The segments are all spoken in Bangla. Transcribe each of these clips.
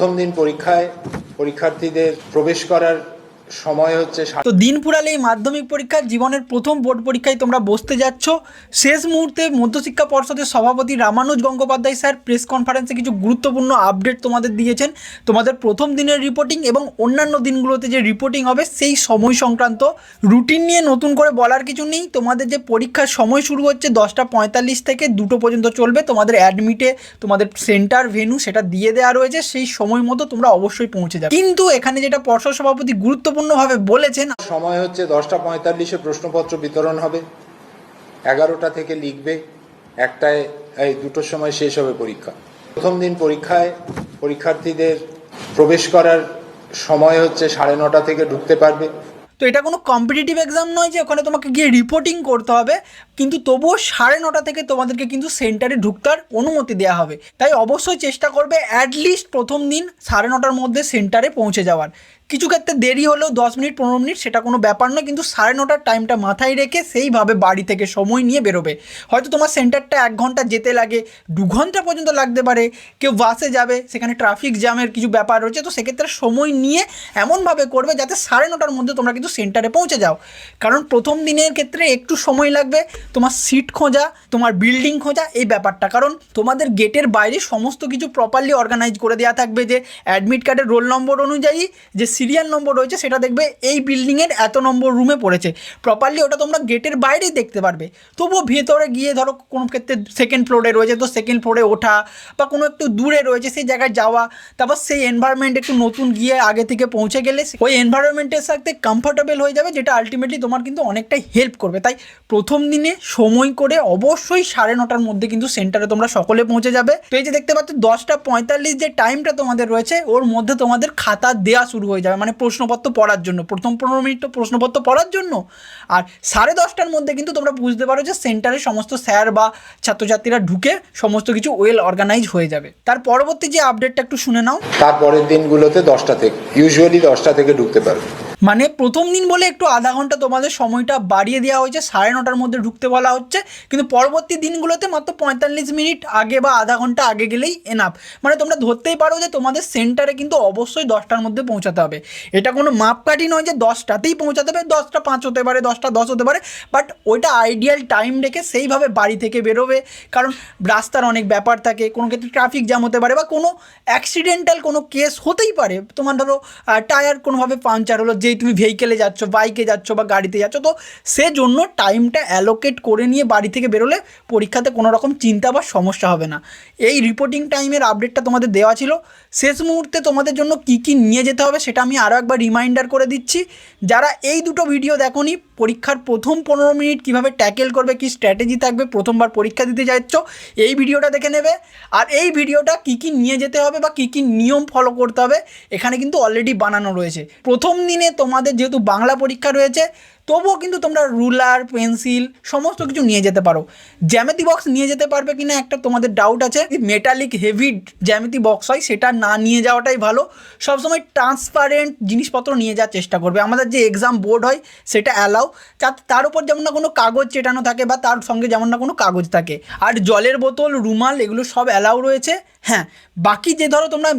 প্রথম দিন পরীক্ষায় পরীক্ষার্থীদের প্রবেশ করার সময় হচ্ছে তো দিন ফুরালে এই মাধ্যমিক পরীক্ষার জীবনের প্রথম বোর্ড পরীক্ষায় তোমরা বসতে যাচ্ছ। শেষ মুহূর্তে মধ্যশিক্ষা পর্ষদের সভাপতি রামানুজ গঙ্গোপাধ্যায় স্যার প্রেস কনফারেন্সে কিছু গুরুত্বপূর্ণ আপডেট তোমাদের দিয়েছেন। তোমাদের প্রথম দিনের রিপোর্টিং এবং অন্যান্য দিনগুলোতে যে রিপোর্টিং হবে, সেই সময় সংক্রান্ত রুটিন নিয়ে নতুন করে বলার কিছু নেই। তোমাদের যে পরীক্ষার সময় শুরু হচ্ছে দশটা পঁয়তাল্লিশ থেকে দুটো পর্যন্ত চলবে। তোমাদের অ্যাডমিটে তোমাদের সেন্টার ভেনু সেটা দিয়ে দেওয়া রয়েছে। সেই সময় মতো তোমরা অবশ্যই পৌঁছে যাবে। কিন্তু এখানে যেটা পর্ষদ সভাপতি গুরুত্বপূর্ণভাবে বলেছেন। সময় হচ্ছে দশটা পঁয়তাল্লিশে প্রশ্নপত্র বিতরণ হবে। এগারোটা থেকে লিখবে। একটায় এই দুটোর সময় শেষ হবে পরীক্ষা। প্রথম দিন পরীক্ষায় পরীক্ষার্থীদের প্রবেশ করার সময় হচ্ছে সাড়ে নটা থেকে ঢুকতে পারবে। তো এটা কোনো কম্পিটিটিভ এক্সাম নয় যে ওখানে তোমাকে গিয়ে রিপোর্টিং করতে হবে, কিন্তু তবুও সাড়ে নটা থেকে তোমাদেরকে কিন্তু সেন্টারে ঢুকতার অনুমতি দেওয়া হবে। তাই অবশ্যই চেষ্টা করবে অ্যাটলিস্ট প্রথম দিন সাড়ে নটার মধ্যে সেন্টারে পৌঁছে যাওয়ার। কিছু ক্ষেত্রে দেরি হলেও দশ মিনিট, পনেরো মিনিট সেটা কোনো ব্যাপার নয়, কিন্তু সাড়ে নটার টাইমটা মাথায় রেখে সেইভাবে বাড়ি থেকে সময় নিয়ে বেরোবে। হয়তো তোমার সেন্টারটা এক ঘণ্টা যেতে লাগে, দু ঘণ্টা পর্যন্ত লাগতে পারে, কেউ বাসে যাবে, সেখানে ট্রাফিক জ্যামের কিছু ব্যাপার রয়েছে, তো সেক্ষেত্রে সময় নিয়ে এমনভাবে করবে যাতে সাড়ে নটার মধ্যে তোমরা কিন্তু সেন্টারে পৌঁছে যাও। কারণ প্রথম দিনের ক্ষেত্রে একটু সময় লাগবে, তোমার সিট খোঁজা, তোমার বিল্ডিং খোঁজা, এই ব্যাপারটা। কারণ তোমাদের গেটের বাইরে সমস্ত কিছু প্রপারলি অর্গানাইজ করে দেওয়া থাকবে যে অ্যাডমিট কার্ডের রোল নম্বর অনুযায়ী যে সিরিয়াল নম্বর রয়েছে, সেটা দেখবে এই বিল্ডিংয়ের এত নম্বর রুমে পড়েছে। প্রপারলি ওটা তোমরা গেটের বাইরেই দেখতে পারবে। তবুও ভেতরে গিয়ে ধরো কোনো ক্ষেত্রে সেকেন্ড ফ্লোরে রয়েছে, তো সেকেন্ড ফ্লোরে ওঠা বা কোনো একটু দূরে রয়েছে সেই জায়গায় যাওয়া, তারপর সেই এনভায়রনমেন্ট একটু নতুন গিয়ে আগে থেকে পৌঁছে গেলে, ওই এনভায়রনমেন্টের সাথে কমফোর্টেবল হয়ে যাবে, যেটা আলটিমেটলি তোমার কিন্তু অনেকটাই হেল্প করবে। তাই প্রথম দিনে সময় করে অবশ্যই সাড়ে নটার মধ্যে কিন্তু সেন্টারে তোমরা সকলে পৌঁছে যাবে। তো এই যে দেখতে পাচ্ছ, দশটা পঁয়তাল্লিশ যে টাইমটা তোমাদের রয়েছে, ওর মধ্যে তোমাদের খাতা দেওয়া শুরু হয়ে যাবে মানে প্রশ্নপত্র পড়ার জন্য। প্রথম পনেরো মিনিট তো প্রশ্নপত্র পড়ার জন্য। আর সাড়ে দশটার মধ্যে কিন্তু তোমরা বুঝতে পারো যে সেন্টারে সমস্ত স্যার বা ছাত্রছাত্রীরা ঢুকে সমস্ত কিছু ওয়েল অর্গানাইজ হয়ে যাবে। তার পরবর্তী যে আপডেটটা একটু শুনে নাও। তারপরের দিনগুলোতে দশটা থেকে ইউজুয়ালি দশটা থেকে ঢুকতে পারবে। মানে প্রথম দিন বলে একটু আধা ঘণ্টা তোমাদের সময়টা বাড়িয়ে দেওয়া হয়েছে, সাড়ে নটার মধ্যে ঢুকতে বলা হচ্ছে, কিন্তু পরবর্তী দিনগুলোতে মাত্র পঁয়তাল্লিশ মিনিট আগে বা আধা ঘণ্টা আগে গেলেই এনাফ মানে তোমরা ধরতেই পারো যে তোমাদের সেন্টারে কিন্তু অবশ্যই দশটার মধ্যে পৌঁছাতে হবে। এটা কোনো মাপকাঠি নয় যে দশটাতেই পৌঁছাতে হবে, দশটা পাঁচ হতে পারে, দশটা দশ হতে পারে বাট ওইটা আইডিয়াল টাইম রেখে সেইভাবে বাড়ি থেকে বেরোবে। কারণ রাস্তার অনেক ব্যাপার থাকে, কোনো ক্ষেত্রে ট্রাফিক জ্যাম হতে পারে বা কোনো অ্যাক্সিডেন্টাল কোনো কেস হতেই পারে। তোমার ধরো টায়ার কোনোভাবে পাংচার হলো যেই তুমি ভেহিকেলে যাচ্ছ বাইকে যাচ্ছ বা গাড়িতে যাচ্ছ, তো সেজন্য টাইমটা অ্যালোকেট করে নিয়ে বাড়ি থেকে বেরোলে পরীক্ষাতে কোনো রকম চিন্তা বা সমস্যা হবে না। এই রিপোর্টিং টাইমের আপডেটটা তোমাদের দেওয়া ছিল। শেষ মুহূর্তে তোমাদের জন্য কি কি নিয়ে যেতে হবে সেটা আমি আরও একবার রিমাইন্ডার করে দিচ্ছি। যারা এই দুটো ভিডিও দেখোনি পরীক্ষার প্রথম পনেরো মিনিট কীভাবে ট্যাকেল করবে, কি স্ট্র্যাটেজি থাকবে, প্রথমবার পরীক্ষা দিতে যাচ্ছ, এই ভিডিওটা দেখে নেবে। আর এই ভিডিওটা কী কী নিয়ে যেতে হবে বা কী কী নিয়ম ফলো করতে হবে, এখানে কিন্তু অলরেডি বানানো রয়েছে। প্রথম দিনে তোমাদের যেহেতু বাংলা পরীক্ষা রয়েছে তবুও কিন্তু তোমরা রুলার, পেন্সিল সমস্ত কিছু নিয়ে যেতে পারো। জ্যামিতি বক্স নিয়ে যেতে পারবে কিনা একটা তোমাদের ডাউট আছে। মেটালিক হেভি জ্যামিতি বক্স হয়, সেটা না নিয়ে যাওয়াটাই ভালো। সবসময় ট্রান্সপারেন্ট জিনিসপত্র নিয়ে যাওয়ার চেষ্টা করবে। আমাদের যে এক্সাম বোর্ড হয়, সেটা অ্যালাউ তার উপর যেমন না কোনো কাগজ চেটানো থাকে বা তার সঙ্গে যেমন না কোনো কাগজ থাকে। আর জলের বোতল, রুমাল এগুলো সব অ্যালাউ রয়েছে। হ্যাঁ বাকি যে ধরো তোমরা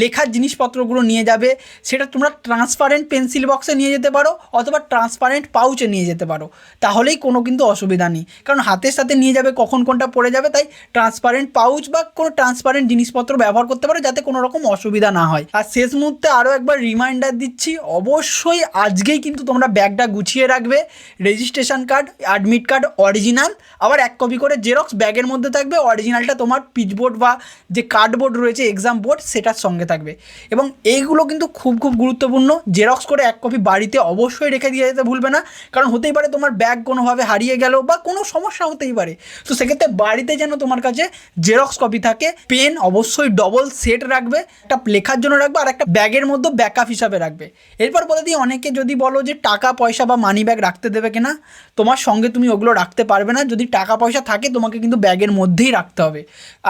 লেখার জিনিসপত্রগুলো নিয়ে যাবে, সেটা তোমরা ট্রান্সপারেন্ট পেন্সিল বক্সে নিয়ে যেতে পারো, অথবা ট্রান্সপারেন্ট পাউচে নিয়ে যেতে পারো। তাহলেই কোনো কিন্তু অসুবিধা নেই। কারণ হাতের সাথে নিয়ে যাবে, কখন কোনটা পড়ে যাবে, তাই ট্রান্সপারেন্ট পাউচ বা কোনো ট্রান্সপারেন্ট জিনিসপত্র ব্যবহার করতে পারো যাতে কোনো রকম অসুবিধা না হয়। আর শেষ মুহূর্তে আরও একবার রিমাইন্ডার দিচ্ছি, অবশ্যই আজকেই কিন্তু তোমরা ব্যাগটা গুছিয়ে রাখবে। Registration card admit card original আবার এক কপি করে জেরক্স ব্যাগের মধ্যে থাকবে। অরিজিনালটা তোমার পিচবোর্ড বা যে কার্ডবোর্ড রয়েছে এক্সাম বোর্ড সেটার সঙ্গে থাকবে। এবং এইগুলো কিন্তু খুব খুব গুরুত্বপূর্ণ। জেরক্স করে এক কপি বাড়িতে অবশ্যই রেখে দিয়ে যেতে ভুলবে না। কারণ হতেই পারে তোমার ব্যাগ কোনোভাবে হারিয়ে গেল বা কোনো সমস্যা হতেই পারে। তো সেক্ষেত্রে বাড়িতে যেন তোমার কাছে জেরক্স কপি থাকে পেন অবশ্যই ডবল সেট রাখবে, একটা লেখার জন্য রাখবে আর একটা ব্যাগের মধ্যে ব্যাকআপ হিসাবে রাখবে। এরপর বলে দিই, অনেকে যদি বলো যে টাকা, পয়সা বা মানি ব্যাগ রাখতে দেবে কিনা, তোমার সঙ্গে তুমি ওগুলো রাখতে পারবে না। যদি টাকা, পয়সা থাকে, তোমাকে কিন্তু ব্যাগের মধ্যেই রাখতে হবে।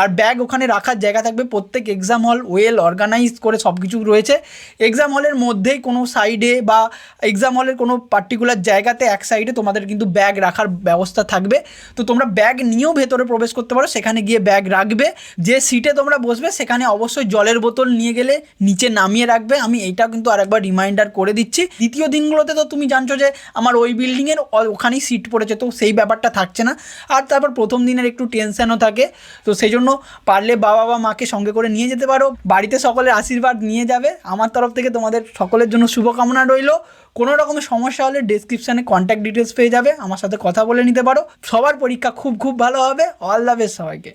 আর ব্যাগ ওখানে রাখার জায়গা থাকবে, প্রত্যেক এক্সাম হল ওয়েল অর্গানাইজ করে সব কিছু রয়েছে এক্সাম হলের মধ্যেই কোনো সাইডে বা এক্সাম হলের কোনো পার্টিকুলার পার্টিকুলার জায়গাতে এক সাইডে তোমাদের কিন্তু ব্যাগ রাখার ব্যবস্থা থাকবে। তো তোমরা ব্যাগ নিয়েও ভেতরে প্রবেশ করতে পারো, সেখানে গিয়ে ব্যাগ রাখবে। যে সিটে তোমরা বসবে, সেখানে অবশ্যই জলের বোতল নিয়ে গেলে নিচে নামিয়ে রাখবে। আমি এইটাও কিন্তু আরেকবার রিমাইন্ডার করে দিচ্ছি। দ্বিতীয় দিনগুলোতে তো তুমি জানছো যে আমার ওই বিল্ডিংয়ের ওখানেই সিট পড়েছে, তো সেই ব্যাপারটা থাকছে না। আর তারপর প্রথম দিনের একটু টেনশনও থাকে। তো সেই জন্য পারলে বাবা বা মাকে সঙ্গে করে নিয়ে যেতে পারো। বাড়িতে সকলের আশীর্বাদ নিয়ে যাবে। আমার তরফ থেকে তোমাদের সকলের জন্য শুভকামনা রইল। কোনো রকমের সমস্যা হলে ডেসক্রিপশানে কন্ট্যাক্ট ডিটেলস পেয়ে যাবে, আমার সাথে কথা বলে নিতে পারো। সবার পরীক্ষা খুব খুব ভালো হবে। অল দ্য বেস্ট সবাইকে।